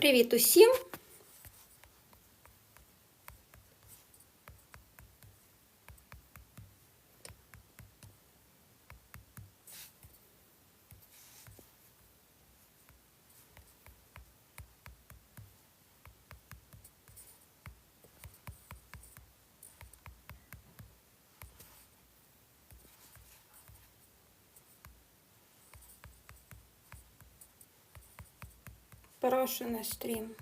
Привіт усім! Прошу на.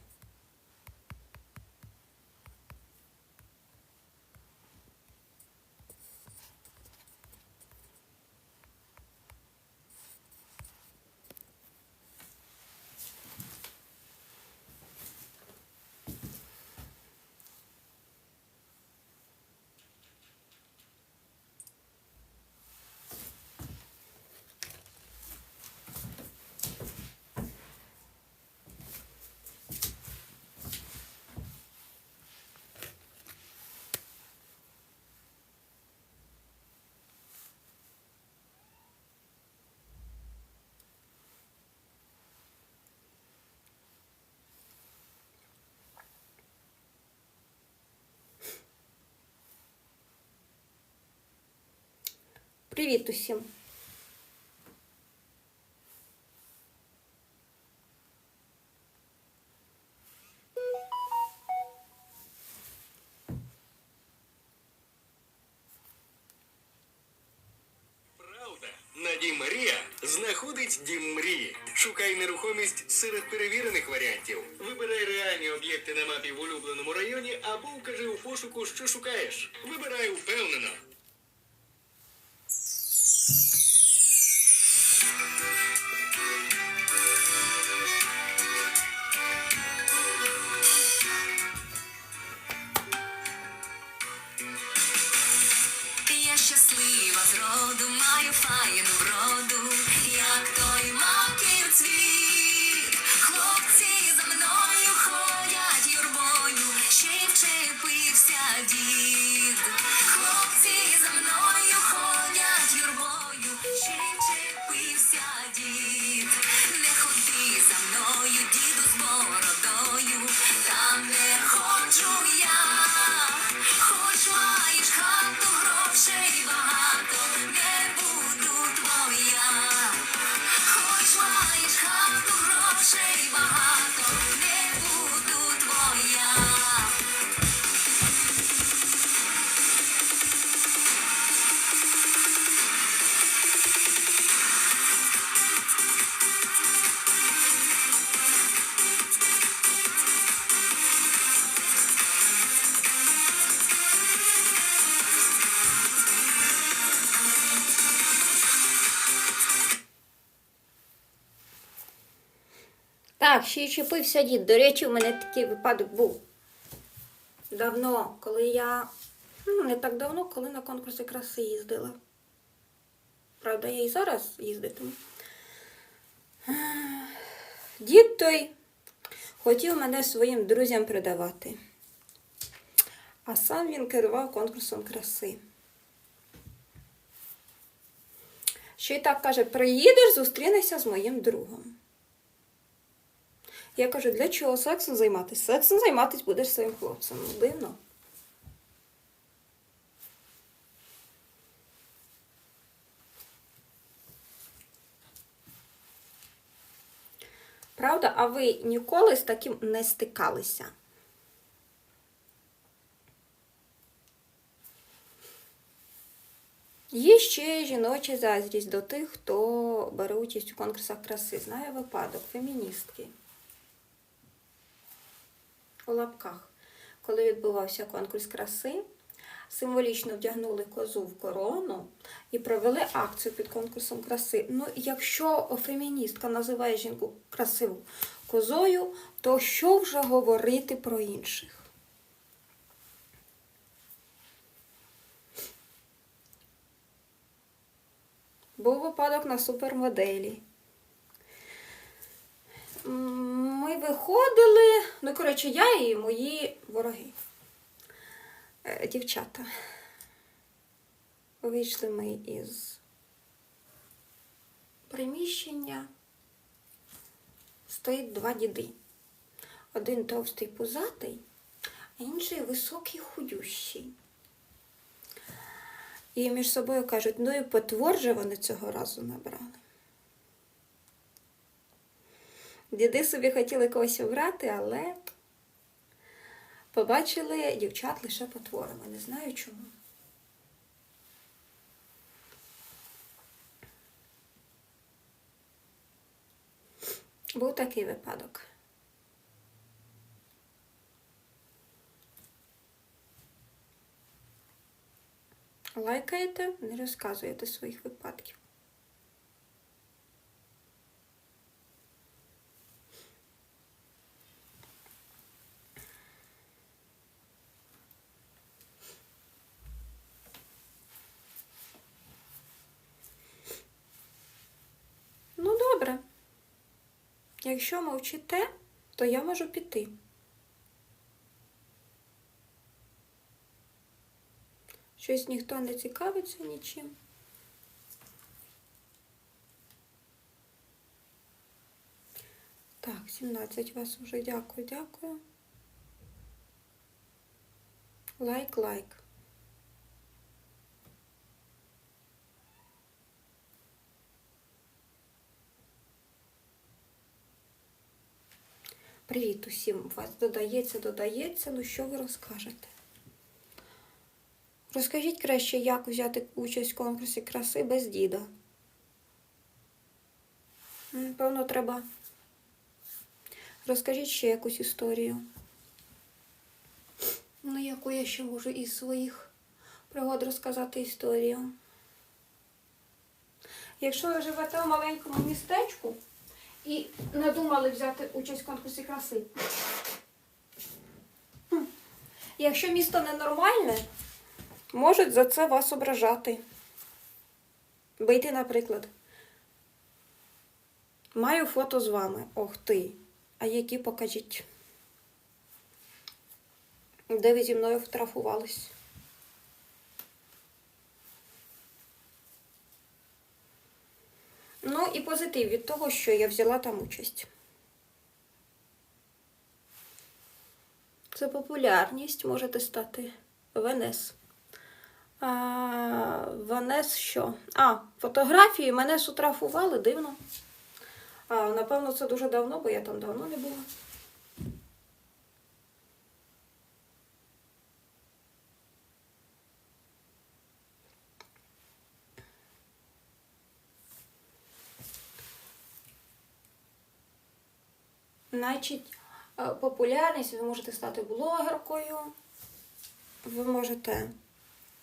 Привіт усім! Правда, на дім Марія знаходить дім мрії. Шукай нерухомість серед перевірених варіантів. Вибирай реальні об'єкти на мапі в улюбленому районі або вкажи у пошуку, що шукаєш. Вибирай впевнено. Так, ще й чепився дід. До речі, у мене такий випадок був давно, коли я. Ну, не так давно, коли на конкурси краси їздила. Правда, я і зараз їздитиму. Дід той хотів мене своїм друзям продавати. А сам він керував конкурсом краси. Ще й так каже: приїдеш, зустрінешся з моїм другом. Я кажу, для чого сексом займатися? Сексом займатися будеш своїм хлопцем. Ну, Дивно. Правда, а ви ніколи з таким не стикалися? Є ще жіноча заздрість до тих, хто бере участь у конкурсах краси. Знає випадок феміністки у лапках. Коли відбувався конкурс краси, символічно вдягнули козу в корону і провели акцію під конкурсом краси. Ну, якщо феміністка називає жінку красиву козою, то що вже говорити про інших? Був випадок на супермоделі. Ми виходили, ну, коротше, я і мої вороги. Е, Дівчата. Вийшли ми із приміщення. Стоїть два діди. Один товстий пузатий, а інший високий худющий. І між собою кажуть, ну і потвор же вони цього разу набрали. Діди собі хотіли когось обрати, але побачили дівчат лише потворами. Не знаю чому. Був такий випадок. Лайкаєте, не розказуєте своїх випадків. Ну, добре. Якщо мовчите, то я можу піти. Щось ніхто не цікавиться нічим. Так, 17 вас вже дякую, дякую. Лайк, лайк. Привіт усім. Вас додається, додається. Ну що ви розкажете? Розкажіть краще, як взяти участь в конкурсі краси без діда. Певно, треба. Розкажіть ще якусь історію. Ну, яку я ще можу із своїх пригод розказати історію. Якщо ви живете в маленькому містечку і надумали взяти участь в конкурсі краси. Якщо місто ненормальне, можуть за це вас ображати. Бийте, наприклад. Маю фото з вами. Ох ти. А які покажіть? Де ви зі мною фотографувались? Ну і позитив від того, що я взяла там участь. Це популярність, можете стати Венес. А, Венес що? А, фотографії мене сутрафували дивно. А, напевно, це дуже давно, бо я там давно не була. Значить, е, популярність, ви можете стати блогеркою, ви можете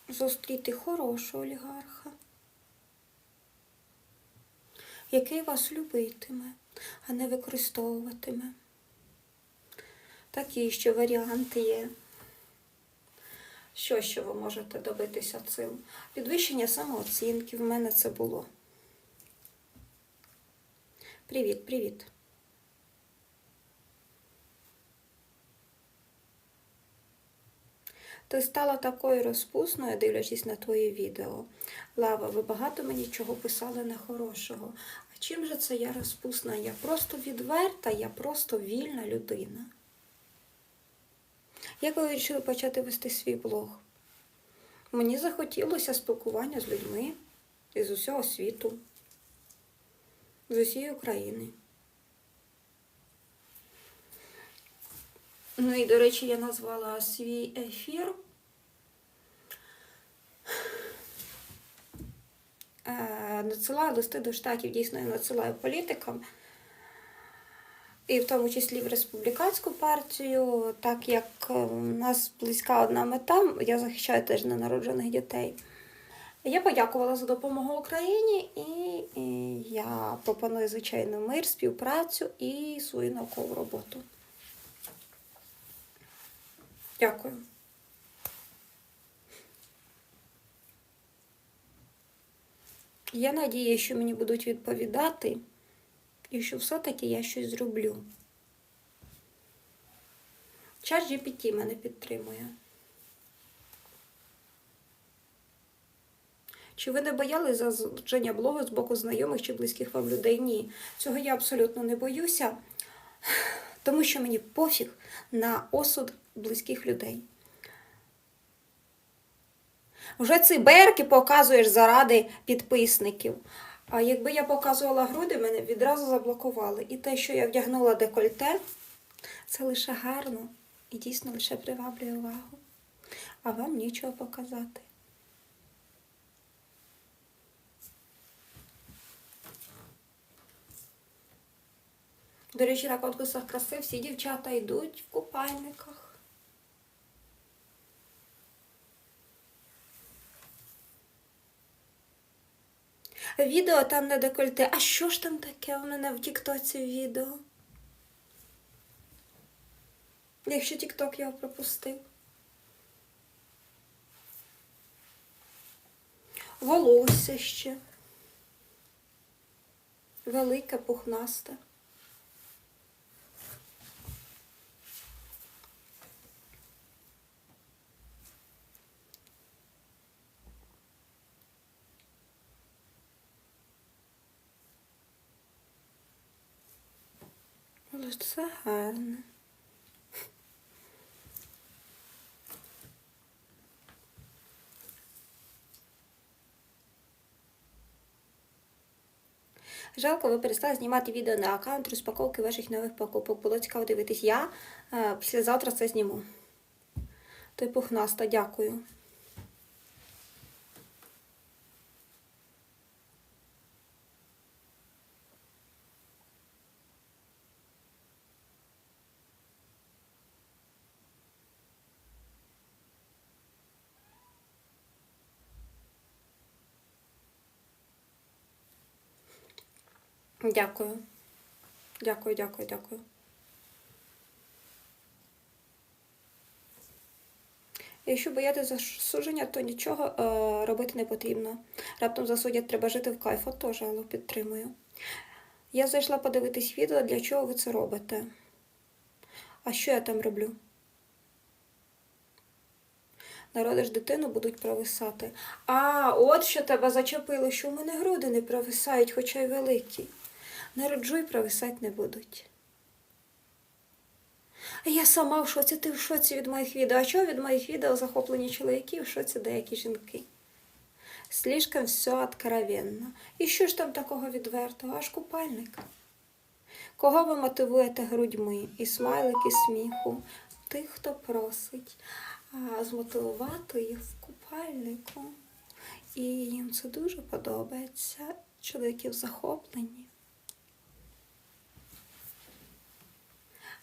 зустріти хорошого олігарха, який вас любитиме, а не використовуватиме. Такі ще варіанти є. Що ще ви можете добитися цим? Підвищення самооцінки. В мене це було. Привіт, привіт. Ти стала такою розпусною, дивлячись на твої відео. Лава, ви багато мені чого писали нехорошого. А чим же це я розпусна? Я просто відверта, я просто вільна людина. Як ви вирішили почати вести свій блог? Мені захотілося спілкування з людьми із усього світу, з усієї України. Ну і, до речі, я назвала свій ефір. Надсилаю листи до штатів, дійсно, я надсилаю політикам. І в тому числі в республіканську партію, так як е, у нас близька одна мета, я захищаю теж ненароджених дітей. Я подякувала за допомогу Україні і я пропоную, звичайно, мир, співпрацю і свою наукову роботу. Дякую. Я надію, що мені будуть відповідати і що все-таки я щось зроблю. Чат GPT мене підтримує. Чи ви не боялись засудження блогу з боку знайомих чи близьких вам людей? Ні. Цього я абсолютно не боюся. Тому що мені пофіг на осуд близьких людей. Вже ці берки показуєш заради підписників. А якби я показувала груди, мене відразу заблокували. І те, що я вдягнула декольте, це лише гарно і дійсно лише приваблює увагу. А вам нічого показати. До речі, на конкурсах краси всі дівчата йдуть в купальниках. Відео там не декольте. А що ж там таке у мене в Тіктоці відео? Якщо Тікток його пропустив. Волосся ще. Велике, пухнасте. Це гарно. Жалко, ви перестали знімати відео на аккаунт розпаковки ваших нових покупок. Було цікаво дивитись. Я е, післязавтра це зніму. Той пухнаста, дякую. Дякую. Дякую, дякую, дякую. Якщо боятися засудження, то нічого е, робити не потрібно. Раптом засудять, треба жити в кайф, от теж але підтримую. Я зайшла подивитись відео, для чого ви це робите. А що я там роблю? Народиш дитину, будуть провисати. А, от що тебе зачепило, що в мене груди не провисають, хоча й великі. Народжуй, провисати не будуть. А я сама в шоці, ти в шоці від моїх відео. А чого від моїх відео захоплені чоловіки, в шоці деякі жінки? Слишком все откровенно. І що ж там такого відвертого? Аж купальник. Кого ви мотивуєте грудьми? І смайлики сміху? Тих, хто просить. А змотивувати їх в купальнику. І їм це дуже подобається. Чоловіків захоплені.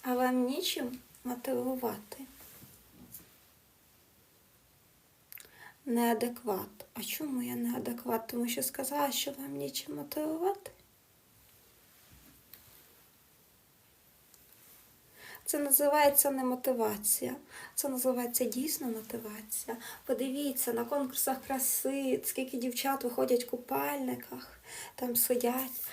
А вам нічим мотивувати. Неадекват. А чому я неадекват? Тому що сказала, що вам нічим мотивувати. Це називається не мотивація, це називається дійсно мотивація. Подивіться на конкурсах краси, скільки дівчат виходять в купальниках, там сидять.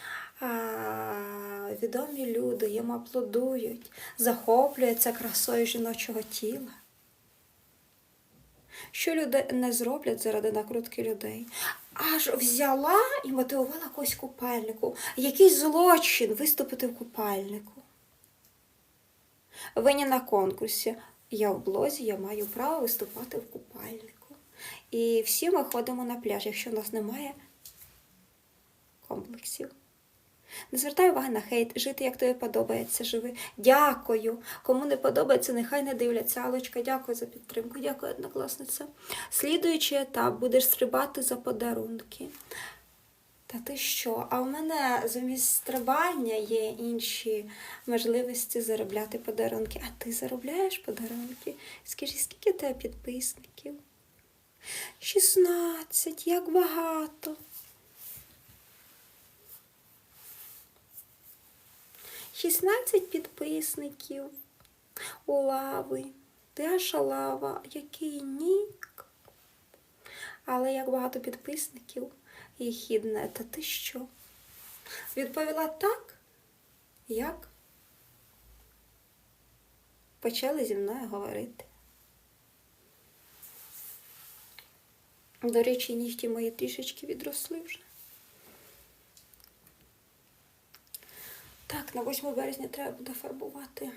Відомі люди їм аплодують, захоплюються красою жіночого тіла. Що люди не зроблять заради накрутки людей? Аж взяла і мотивувала когось купальнику. Який злочин виступити в купальнику. Ви не на конкурсі. Я в блозі, я маю право виступати в купальнику. І всі ми ходимо на пляж, якщо в нас немає комплексів. Не звертай уваги на хейт, жити як тобі подобається, живи. Дякую. Кому не подобається, нехай не дивляться. Алочка, дякую за підтримку, дякую, однокласниця. Слідуючий етап будеш стрибати за подарунки. Та ти що? А в мене замість стрибання є інші можливості заробляти подарунки. А ти заробляєш подарунки? Скажи, скільки у тебе підписників? 16, як багато. 16 підписників у лави. Даша лава, який нік. Але як багато підписників і хідне, та ти що? Відповіла так, як почали зі мною говорити. До речі, нігті мої трішечки відросли вже. Так, на 8 березня треба буде фарбувати.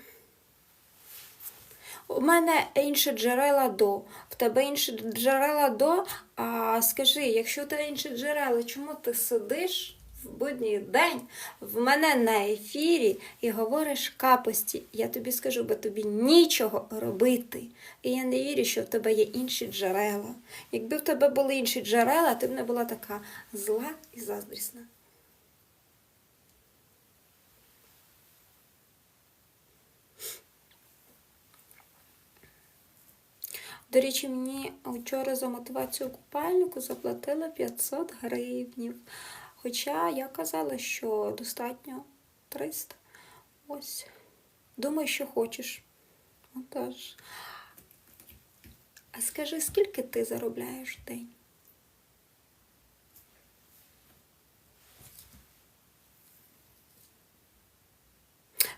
У мене інші джерела до. В тебе інші джерела до. А скажи, якщо у тебе інші джерела, чому ти сидиш в будній день в мене на ефірі і говориш капості? Я тобі скажу, бо тобі нічого робити. І я не вірю, що в тебе є інші джерела. Якби в тебе були інші джерела, ти б не була така зла і заздрісна. До речі, мені вчора за мотивацію купальнику заплатили 500 гривнів. Хоча я казала, що достатньо 300. Ось. Думай, що хочеш. Отож. А скажи, скільки ти заробляєш в день?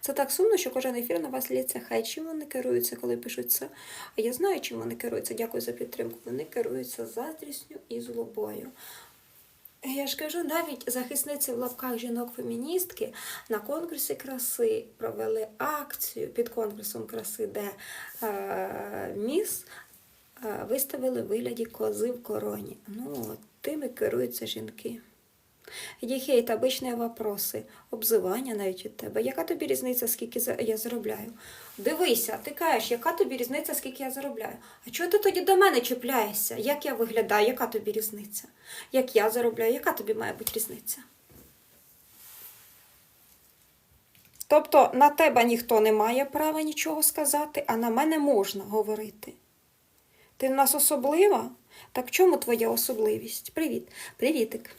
Це так сумно, що кожен ефір на вас лється хай. Чим вони керуються, коли пишуть це? А я знаю, чим вони керуються. Дякую за підтримку. Вони керуються заздрістю і злобою. Я ж кажу, навіть захисниці в лапках жінок-феміністки на конкурсі краси провели акцію під конкурсом краси, де е, міс е, виставили вигляді кози в короні. Ну, тими керуються жінки. Є хейт, обичні вопроси, обзивання навіть від тебе. Яка тобі різниця, скільки я заробляю? Дивися, ти кажеш, яка тобі різниця, скільки я заробляю? А чого ти тоді до мене чіпляєшся? Як я виглядаю, яка тобі різниця? Як я заробляю, яка тобі має бути різниця? Тобто на тебе ніхто не має права нічого сказати, а на мене можна говорити. Ти в нас особлива? Так в чому твоя особливість? Привіт. Привітик.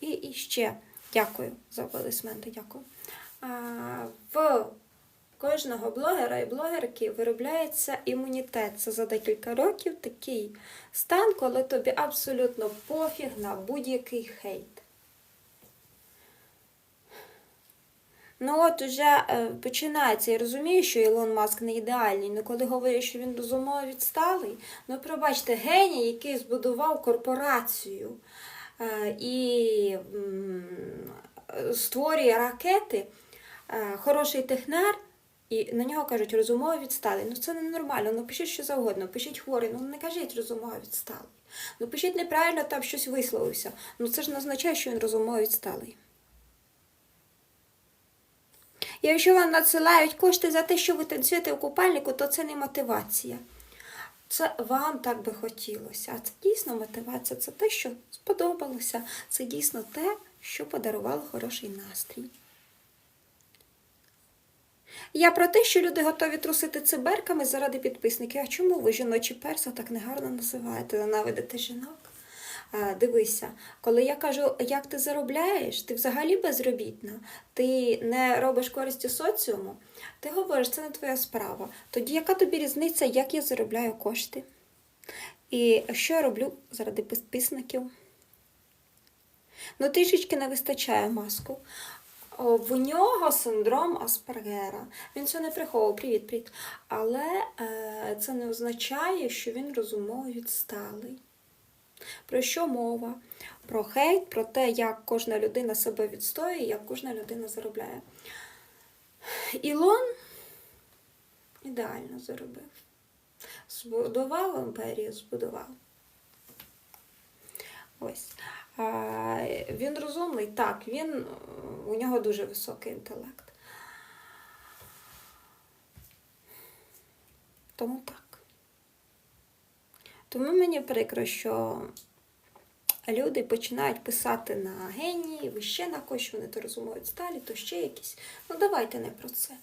І, і ще дякую за аплодисменти, дякую. А, в кожного блогера і блогерки виробляється імунітет. Це за декілька років такий стан, коли тобі абсолютно пофіг на будь-який хейт. Ну от уже е, починається, я розумію, що Ілон Маск не ідеальний, але коли говорять, що він розумово відсталий, ну пробачте, геній, який збудував корпорацію і створює ракети, е, хороший технар, і на нього кажуть розумово відсталий. Ну це ненормально, ну пишіть що завгодно, пишіть хворий, ну не кажіть розумово відсталий. Ну пишіть неправильно там щось висловився. Ну це ж не означає, що він розумово відсталий. Якщо вам надсилають кошти за те, що ви танцюєте у купальнику, то це не мотивація. Це вам так би хотілося. А це дійсно мотивація, це те, що сподобалося. Це дійсно те, що подарувало хороший настрій. Я про те, що люди готові трусити циберками заради підписників. А чому ви жіночі перса так негарно називаєте? Ненавидите жінок? А, Дивися, коли я кажу, як ти заробляєш, ти взагалі безробітна, ти не робиш користі соціуму, ти говориш, це не твоя справа. Тоді яка тобі різниця, як я заробляю кошти? І що я роблю заради підписників? Ну, трішечки не вистачає маску. О, В нього синдром Аспергера. Він це не приховував, привіт, привіт. Але е, це не означає, що він розумово відсталий. Про що мова? Про хейт, про те, як кожна людина себе відстоює, як кожна людина заробляє. Ілон ідеально заробив. Збудував імперію, збудував. Ось. Він розумний, так, він, у нього дуже високий інтелект. Тому так. Тому мені прикро, що люди починають писати на генії, ви ще на когось, що вони то розумують сталі, то ще якісь. Ну давайте не про це.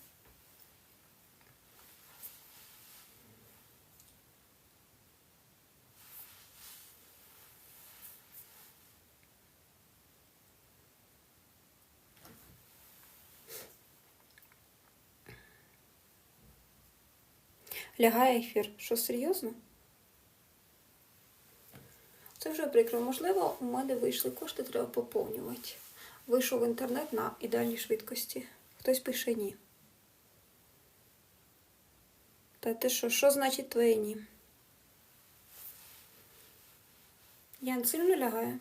Лягає ефір. Що серйозно? дуже прикро. Можливо, у мене вийшли кошти, треба поповнювати. Вийшов інтернет на ідеальній швидкості. Хтось пише ні. Та ти що, що значить твоє ні? Ян сильно лягає.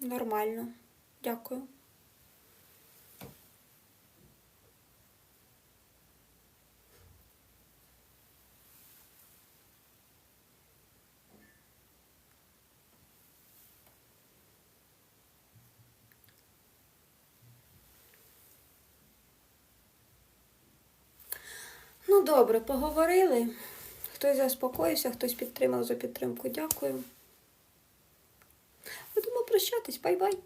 Нормально. Дякую. Добре, поговорили. Хтось заспокоївся, хтось підтримав за підтримку. Дякую. Будемо прощатись. Бай-бай.